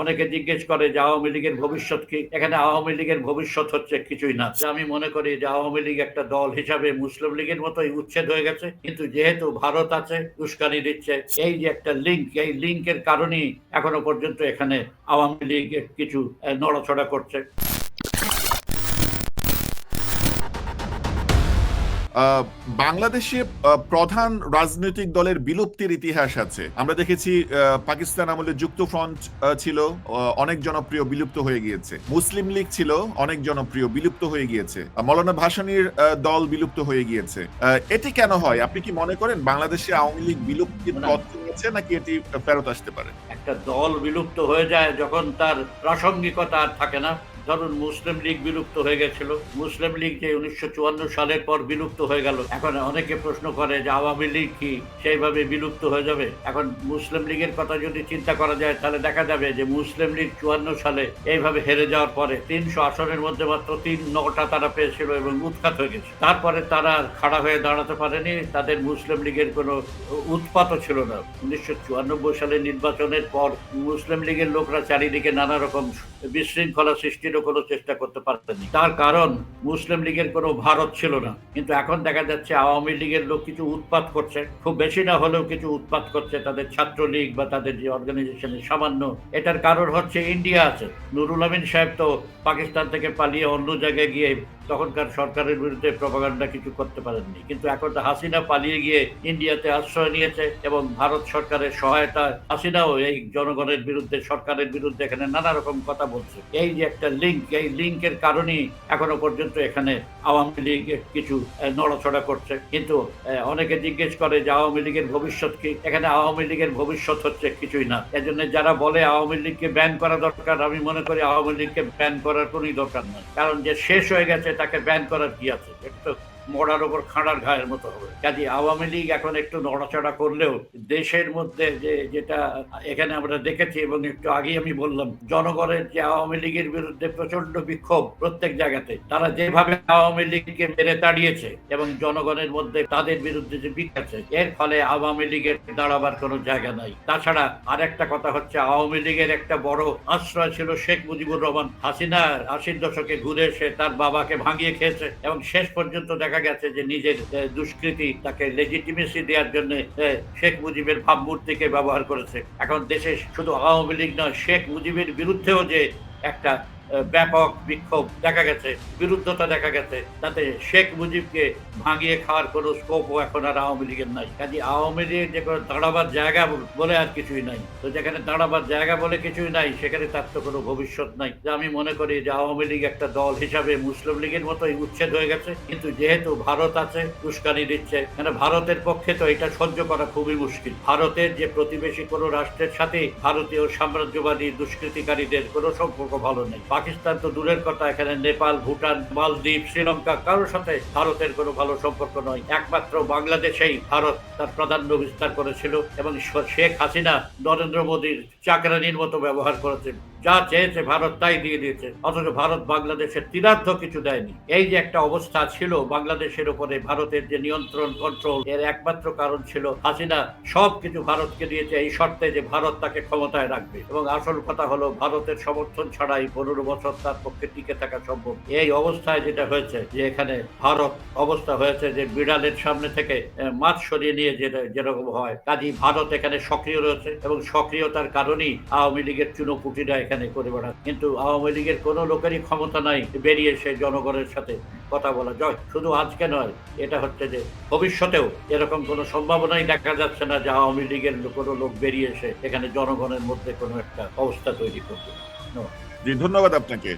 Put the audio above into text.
অনেকে জিজ্ঞেস করে যে আওয়ামী লীগের ভবিষ্যৎ কি? এখানে আওয়ামী লীগের ভবিষ্যৎ হচ্ছে কিছুই না। আমি মনে করি যে আওয়ামী লীগ একটা দল হিসাবে মুসলিম লীগের মতোই উচ্ছেদ হয়ে গেছে, কিন্তু যেহেতু ভারত আছে, উস্কানি দিচ্ছে, এই যে একটা লিঙ্ক এই লিঙ্কের কারণেই এখনও পর্যন্ত এখানে আওয়ামী লীগ কিছু নড়াচড়া করছে। বাংলাদেশে প্রধান রাজনৈতিক দলের বিলুপ্তির ইতিহাস আছে। আমরা দেখেছি পাকিস্তান আমলে যুক্ত ফ্রন্ট ছিল অনেক জনপ্রিয় বিলুপ্ত হয়ে গিয়েছে। মুসলিম লীগ ছিল অনেক জনপ্রিয় বিলুপ্ত হয়ে গিয়েছে। মৌলানা ভাসানীর দল বিলুপ্ত হয়ে গিয়েছে। এটি কেন হয়? আপনি কি মনে করেন বাংলাদেশে আওয়ামী লীগ বিলুপ্তির পথ নিয়েছে নাকি এটি ফেরত আসতে পারে? একটা দল বিলুপ্ত হয়ে যায় যখন তার প্রাসঙ্গিকতা আর থাকে না। ধরুন মুসলিম লীগ বিলুপ্ত হয়ে গেছিল। মুসলিম লীগ যে উনিশশো চুয়ান্ন সালের পর বিলুপ্ত হয়ে গেল। এখন অনেকে প্রশ্ন করে যে আওয়ামী লীগ কি সেইভাবে বিলুপ্ত হয়ে যাবে? এখন মুসলিম লীগের কথা যদি চিন্তা করা যায়, তাহলে দেখা যাবে যে মুসলিম লীগ চুয়ান্ন সালে এইভাবে হেরে যাওয়ার পরে তিনশো আসনের মধ্যে মাত্র তিন নটা তারা পেয়েছিল এবং উৎখাত হয়ে গেছে। তারপরে তারা খাড়া হয়ে দাঁড়াতে পারেনি। তাদের মুসলিম লীগের কোনো উৎপাতও ছিল না। উনিশশো সালের নির্বাচনের পর মুসলিম লীগের লোকরা চারিদিকে নানা রকম বিশৃঙ্খলা সৃষ্টিরও কোনো চেষ্টা করতে পারেনি তার কারণ, মুসলিম লীগের কোনো ভারত ছিল না। কিন্তু এখন দেখা যাচ্ছে আওয়ামী লীগের লোক কিছু উৎপাত করছে। খুব বেশি না হলেও কিছু উৎপাত করছে তাদের ছাত্রলীগ বা তাদের যে অর্গানাইজেশনের সামান্য। এটার কারণ হচ্ছে ইন্ডিয়া আছে। নুরুল আমিন সাহেব তো পাকিস্তান থেকে পালিয়ে অন্য জায়গায় গিয়ে তখনকার সরকারের বিরুদ্ধে প্রপাগান্ডা কিছু করতে পারেননি। কিন্তু এখন তো হাসিনা পালিয়ে গিয়ে ইন্ডিয়াতে আশ্রয় নিয়েছে এবং ভারত সরকারের সহায়তা, হাসিনাও এই জনগণের বিরুদ্ধে, সরকারের বিরুদ্ধে এখানে নানা রকম কথা বলছে। এই যে একটা লিঙ্ক এই লিঙ্কের কারণেই এখনও পর্যন্ত এখানে আওয়ামী লীগ কিছু নড়াচড়া করছে। কিন্তু অনেকে জিজ্ঞেস করে যে আওয়ামী লীগের ভবিষ্যৎ কি? এখানে আওয়ামী লীগের ভবিষ্যৎ হচ্ছে কিছুই না। এজন্য যারা বলে আওয়ামী লীগকে ব্যান করা দরকার, আমি মনে করি আওয়ামী লীগকে ব্যান করার কোনোই দরকার নয় কারণ যে শেষ হয়ে গেছে তাকে ব্যান করার কি আছে? এটা মরার ওপর খাঁড়ার ঘায়ের মতো হবে। কাজে আওয়ামী লীগ এখন একটু নড়াচড়া করলেও দেশের মধ্যে যে, যেটা এখানে আমরা দেখেছি এবং একটু আগেই আমি বললাম, জনগণের যে আওয়ামী লীগের বিরুদ্ধে প্রচণ্ড বিক্ষোভ প্রত্যেক জায়গাতে, তারা যেভাবে আওয়ামী লীগকে মেরে তাড়িয়েছে এবং জনগণের মধ্যে তাদের বিরুদ্ধে যে বিক এর ফলে আওয়ামী লীগের দাঁড়াবার কোনো জায়গা নাই। তাছাড়া আরেকটা কথা হচ্ছে, আওয়ামী লীগের একটা বড় আশ্রয় ছিল শেখ মুজিবুর রহমান হাসিনা আশির দশকে ঘুরে এসে তার বাবাকে ভাঙিয়ে খেয়েছে এবং শেষ পর্যন্ত দেখা গেছে যে নিজের দুষ্কৃতি তাকে লেজিটিমেসি দেওয়ার জন্য শেখ মুজিবের ভাবমূর্তিকে ব্যবহার করেছে। এখন দেশে শুধু আওয়ামী লীগ নয়, শেখ মুজিবের বিরুদ্ধেও যে একটা ব্যাপক বিক্ষোভ দেখা গেছে, বিরুদ্ধতা দেখা গেছে। তাতে শেখ মুজিবকে ভাঙিয়ে খাওয়ার কোনো স্কোপও এখন আর আওয়ামী লীগের নাই। কাজে আওয়ামী লীগ যে কোনো দাঁড়াবার জায়গা বলে আর কিছুই নাই। তো যেখানে দাঁড়াবার জায়গা বলে কিছুই নাই, সেখানে তার তো কোনো ভবিষ্যৎ নাই। যে আমি মনে করি যে আওয়ামী লীগ একটা দল হিসাবে মুসলিম লীগের মতোই উচ্ছেদ হয়ে গেছে। কিন্তু যেহেতু ভারত আছে, উস্কানি দিচ্ছে মানে ভারতের পক্ষে তো এটা সহ্য করা খুবই মুশকিল। ভারতের যে প্রতিবেশী কোনো রাষ্ট্রের সাথে ভারতীয় সাম্রাজ্যবাদী দুষ্কৃতিকারীদের কোনো সম্পর্ক ভালো নেই। পাকিস্তান তো দূরের কথা, এখানে নেপাল, ভুটান, মালদ্বীপ, শ্রীলঙ্কা, কারোর সাথে ভারতের কোনো ভালো সম্পর্ক নয়। একমাত্র বাংলাদেশেই ভারত তার প্রাধান্য বিস্তার করেছিল এবং শেখ হাসিনা নরেন্দ্র মোদীর চাকরানির মতো ব্যবহার করেছেন। যা চেয়েছে ভারত তাই দিয়ে দিয়েছে। অথচ ভারত বাংলাদেশের তীরার্ধ কিছু দেয়নি। এই যে একটা অবস্থা ছিল, বাংলাদেশের উপরে ভারতের যে নিয়ন্ত্রণ কন্ট্রোল এর একমাত্র কারণ ছিল হাসিনা, সব কিছু ভারতকে দিয়েছে এই শর্তে যে ভারত তাকে ক্ষমতায় রাখবে। এবং আসল কথা হলো, ভারতের সমর্থন ছাড়াই পনেরো বছর তার পক্ষে টিকে থাকা সম্ভব। এই অবস্থায় যেটা হয়েছে, যে এখানে ভারত অবস্থা হয়েছে যে বিড়ালের সামনে থেকে মাছ সরিয়ে নিয়ে যেটা, যেরকম হয়। কাজী ভারত এখানে সক্রিয় রয়েছে এবং সক্রিয়তার কারণেই আওয়ামী লীগের চুনোপুটিরা এখানে করে বেড়াচ্ছে কিন্তু আওয়ামী লীগের কোনো লোকেরই ক্ষমতা নাই বেরিয়ে এসে জনগণের সাথে কথা বলা। যায় শুধু আজকে নয়, এটা হচ্ছে যে ভবিষ্যতেও এরকম কোনো সম্ভাবনাই দেখা যাচ্ছে না যে আওয়ামী লীগের কোনো লোক বেরিয়ে এসে এখানে জনগণের মধ্যে কোনো একটা অবস্থা তৈরি করবে। ধন্যবাদ আপনাকে।